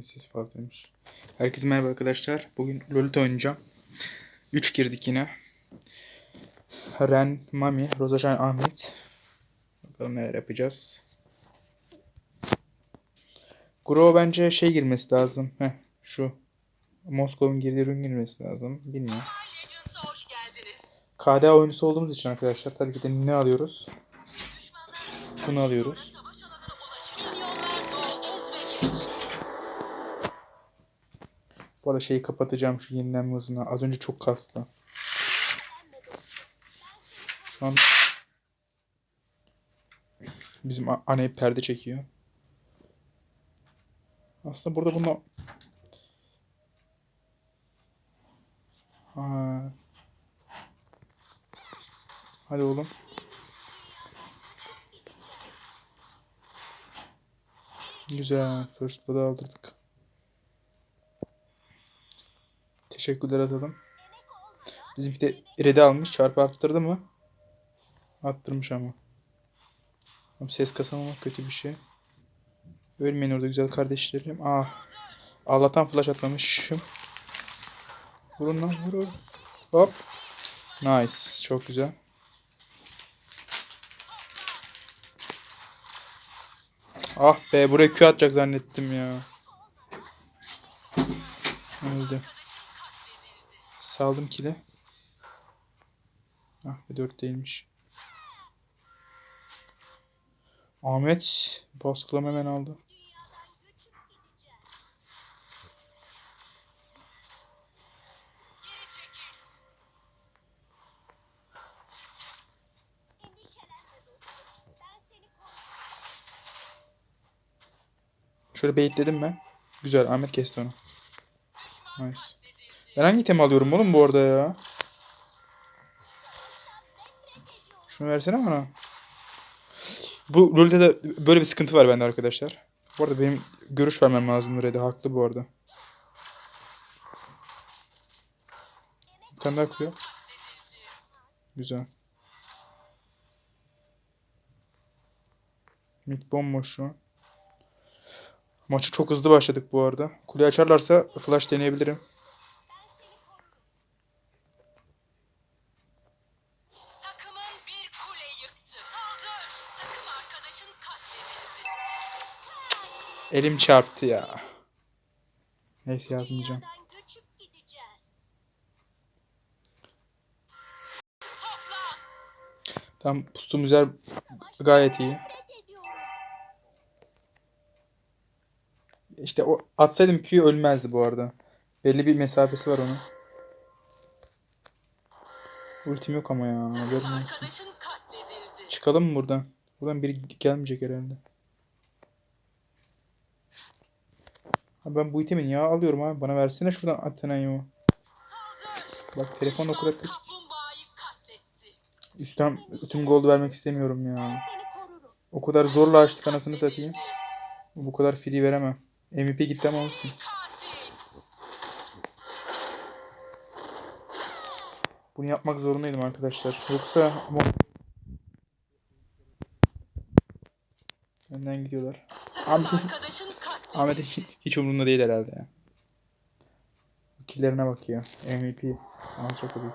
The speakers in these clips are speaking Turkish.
Ses fazlaymış. Herkese merhaba arkadaşlar. Bugün Lolita oynayacağım. 3 girdik yine. Ren, Mami, Rozaşan, Ahmet. Bakalım neler yapacağız. Gro bence şey girmesi lazım. Heh, şu. Moskova'nın girdiği ürün girmesi lazım. Bilmiyorum. KDA oyuncusu olduğumuz için arkadaşlar tabii ki de ne alıyoruz? Bunu alıyoruz. Bu arada şeyi kapatacağım şu yenilenme hızına. Az önce çok kastı. Şu an bizim anne perde çekiyor. Aslında burada bunu ha. Hadi oğlum. Güzel. First blood'ı aldırdık. Teşekkürler atalım. Bizimki de red'i almış. Çarpı arttırdı mı? Arttırmış ama. Ama ses kasamamak kötü bir şey. Ölmeyin orada güzel kardeşlerim. Ah. Allah'tan flash atmamışım. Vurun lan vurun. Hop. Nice. Çok güzel. Ah be buraya Q atacak zannettim ya. Öldü. Saldım kile. Ah be 4 değilmiş. Ahmet baskılama hemen aldı. Şöyle baitledim ben. Güzel Ahmet kesti onu. Nice. Ben hangi item alıyorum oğlum bu arada ya? Şunu versene bana. Bu LoL'de de böyle bir sıkıntı var bende arkadaşlar. Bu arada benim görüş vermem lazım Red'e. Haklı bu arada. Bir tane daha kuruyor. Güzel. Mid bomboş şu an. Maçı çok hızlı başladık bu arada. Kuleyi açarlarsa flash deneyebilirim. Elim çarptı ya. Neyse yazmayacağım. Tam pustum güzel gayet iyi. İşte o atsaydım Q'yu ölmezdi bu arada. Belli bir mesafesi var onun. Ultim yok ama ya. Katledildi. Çıkalım mı buradan? Buradan biri gelmeyecek herhalde. Ha ben bu itemi niye alıyorum abi? Bana versene şuradan Athena'yı. Bak telefon o kadar. Üstten tüm gold vermek istemiyorum ya. O kadar zorla açtık anasını satayım. Bu kadar free veremem. MVP gitti ama olsun. Bunu yapmak zorundaydım arkadaşlar. Yoksa Önden gidiyorlar. Abi- Ahmet'in hiç, hiç umurunda değil herhalde ya. Killerine bakıyor. MVP. Alacak o büyük.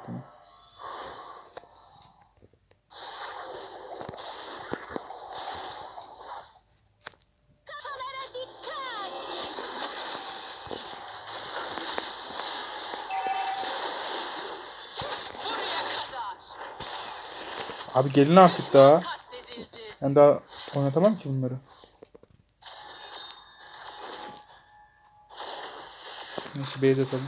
Abi gelin artık daha. Ben daha oynatamam ki bunları. Neyse base atalım.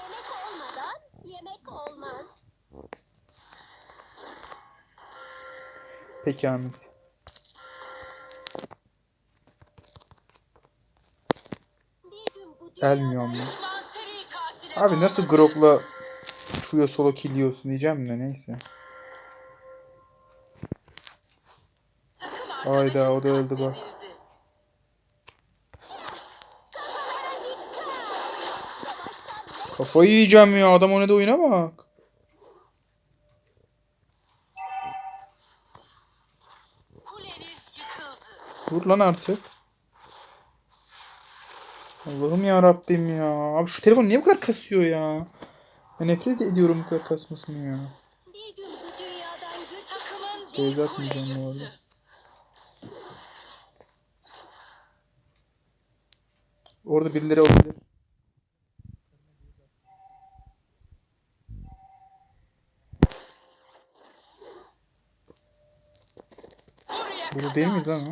Emek olmadan yemek olmaz. Peki Ahmet. Gelmiyor mu? Abi nasıl. Grok'la Chu'ya solo kill yiyorsun diyeceğim de neyse. Hayda, o da öldü bak. Kafayı yiyeceğim ya adam oynadı oyuna bak. Dur lan artık. Allah'ım ya Rabbim ya. Abi şu telefon niye bu kadar kasıyor ya? Ben nefret ediyorum bu kadar kasmasını ya. Kule atmayacağım bu arada. Orada birileri olabilir. Kadar. değil miydi lan o?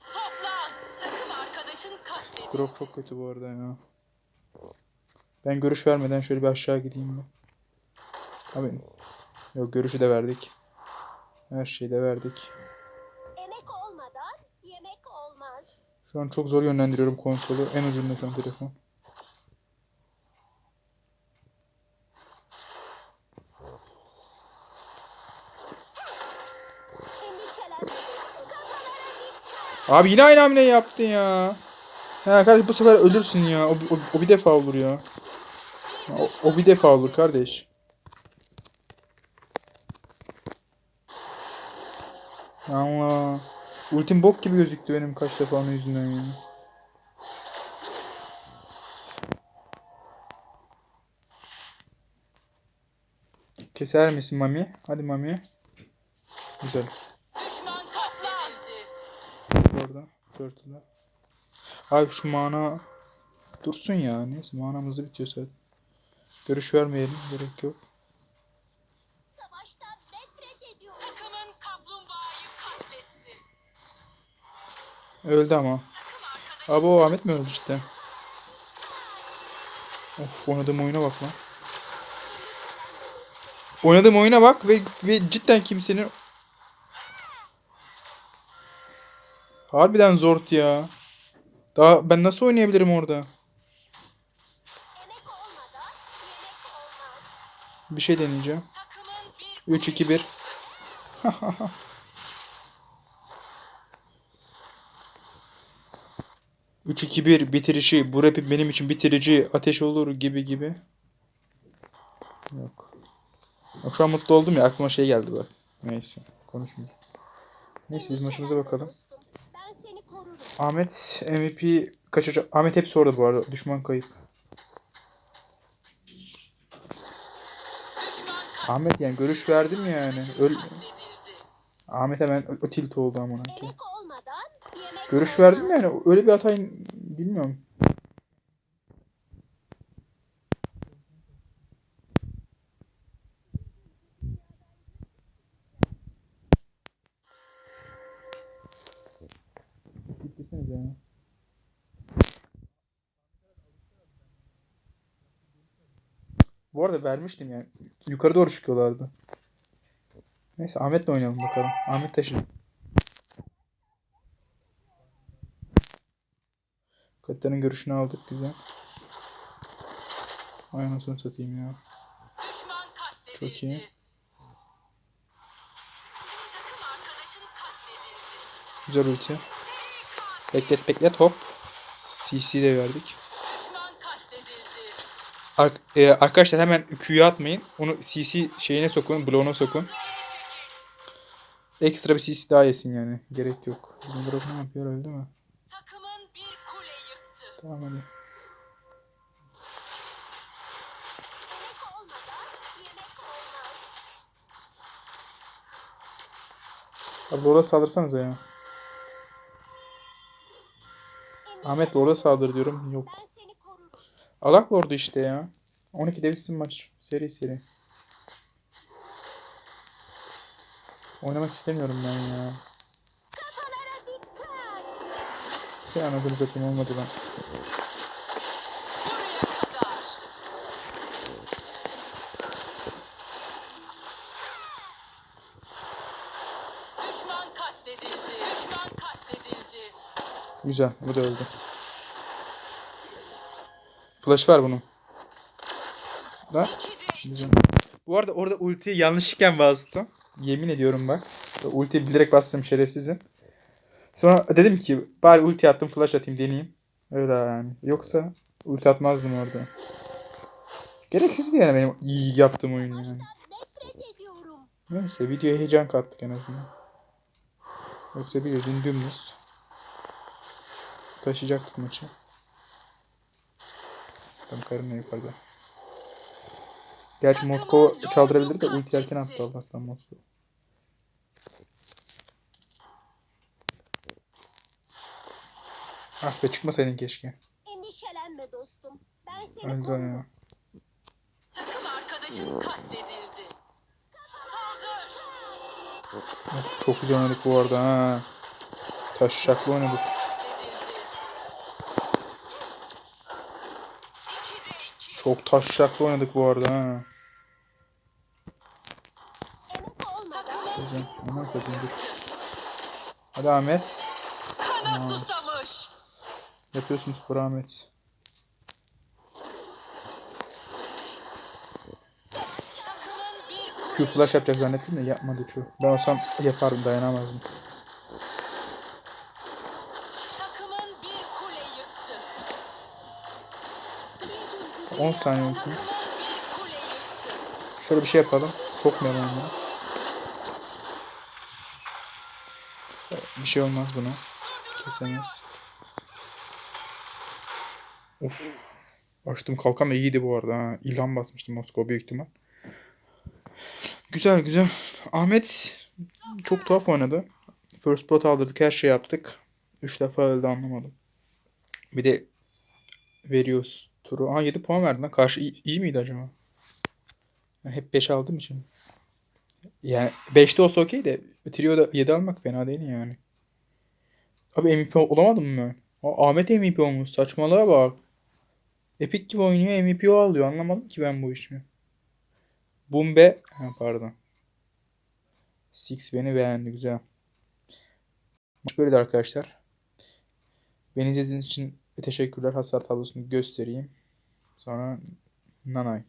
Toplan. Takım arkadaşın katledildi. Drop çok kötü bu arada ya. Ben görüş vermeden şöyle bir aşağı gideyim ben. Abi yok görüşü de verdik. Her şeyi de verdik. emek olmadan yemek olmaz. Şu an çok zor yönlendiriyorum konsolu. En ucunda şu an telefon. Abi yine aynı hamleyi yaptın ya. Ha kardeş bu sefer ölürsün ya. O, o, o bir defa olur ya. O, o bir defa olur kardeş. Allah. Ultim bok gibi gözüktü benim kaç defa onun yüzünden ya. Keser misin Mami? Hadi Mami. Güzel. Turtle'da. Abi şu mana dursun ya. Neyse manamızı bitiyor zaten. Görüş vermeyelim. Gerek yok. Öldü ama. Abi o Ahmet mi öldü işte? Of oynadığım oyuna bak lan. Oynadığım oyuna bak ve, ve cidden kimsenin... Harbiden zor ya. Daha ben nasıl oynayabilirim orada? Bir şey deneyeceğim. takımın bir 3 2 1. Üç iki bir bitirişi bu rapi benim için bitirici ateş olur gibi gibi. Yok. Bak şu an mutlu oldum ya aklıma şey geldi bak. Neyse konuşmayayım. Neyse biz maçımıza bakalım. Dostum, Ben seni korurum. Ahmet MVP kaçacak. Ahmet hepsi orada bu arada. Düşman kayıp. Ahmet yani görüş verdim yani. Öl. Ahmet hemen o tilt oldu amına yemek Görüş verdim yani öyle bir hatayı bilmiyorum. Gitsenize ya. Bu arada vermiştim yani. Yukarı doğru çıkıyorlardı. Neyse Ahmet'le oynayalım bakalım. Ahmet taşı. Katar'ın görüşünü aldık güzel. Ay anasını satayım ya. Çok iyi. Güzel ulti. Beklet beklet hop. CC de verdik. Ar- e, arkadaşlar hemen Q'yu atmayın. Onu CC şeyine sokun. Bloğuna sokun. Ekstra bir CC daha yesin yani. Gerek yok. Bizim ne yapıyor öldü mü? Tamam hadi. Abi Lord'a saldırsanıza ya. Ahmet Lord'a saldır diyorum. Yok. Ben. Alak Lord'u işte ya. 12 bitsin maç. Seri seri. Oynamak istemiyorum ben ya. Bir anasını satayım olmadı lan. Buraya kadar. Düşman katledildi. Düşman katledildi. Güzel. Bu da öldü. Flash var bunun. Da. Güzel. Bu arada orada ultiyi yanlışlıkla bastım. Yemin ediyorum bak. Ultiyi bilerek bastım şerefsizim. Sonra dedim ki bari ulti attım flash atayım deneyeyim. Öyle yani. Yoksa ulti atmazdım orada. Gereksizdi yani benim iyi yaptığım oyun yani. Neyse videoya heyecan kattık en azından. Yoksa biliyorsun dümdüz. Taşıyacaktık maçı. Tam karına yukarıda. Gerçi Moskova çaldırabilir de ulti erken attı Allah'tan Moskova. Ah be çıkmasaydın keşke. Endişelenme dostum. Ben seni Öldü korurum. ya. Takım arkadaşın katledildi. Saldır. Çok güzel oynadık bu arada ha. Taşşaklı oynadık. Çok taşşaklı oynadık bu arada ha. Hadi Ahmet. susamış. Yapıyorsun spor Ahmet. Q flash yapacak zannettim de yapmadı Q. Ben olsam yapardım dayanamazdım. 10 saniye yıktı. Şöyle bir şey yapalım. Sokmayalım onları. Bir şey olmaz buna. Kesemez. Of. Açtım kalkan da iyiydi bu arada. Ha. İlham basmıştım Moskova büyük ihtimal. Güzel güzel. Ahmet çok tuhaf oynadı. First blood aldırdık. Her şey yaptık. 3 defa öldü anlamadım. Bir de veriyoruz turu. Aha 7 puan verdi lan. Karşı iyi, iyi miydi acaba? Yani hep 5 aldığım için. Yani 5'te olsa okey de Trio'da 7 almak fena değil yani. Abi MVP olamadım mı? Aa, Ahmet MVP olmuş. Saçmalığa bak. Epic gibi oynuyor MVP alıyor. Anlamadım ki ben bu işi. Bumbe. Ha, pardon. Six beni beğendi. Güzel. Maç böyleydi arkadaşlar. Beni izlediğiniz için teşekkürler. Hasar tablosunu göstereyim. Sonra Nanay.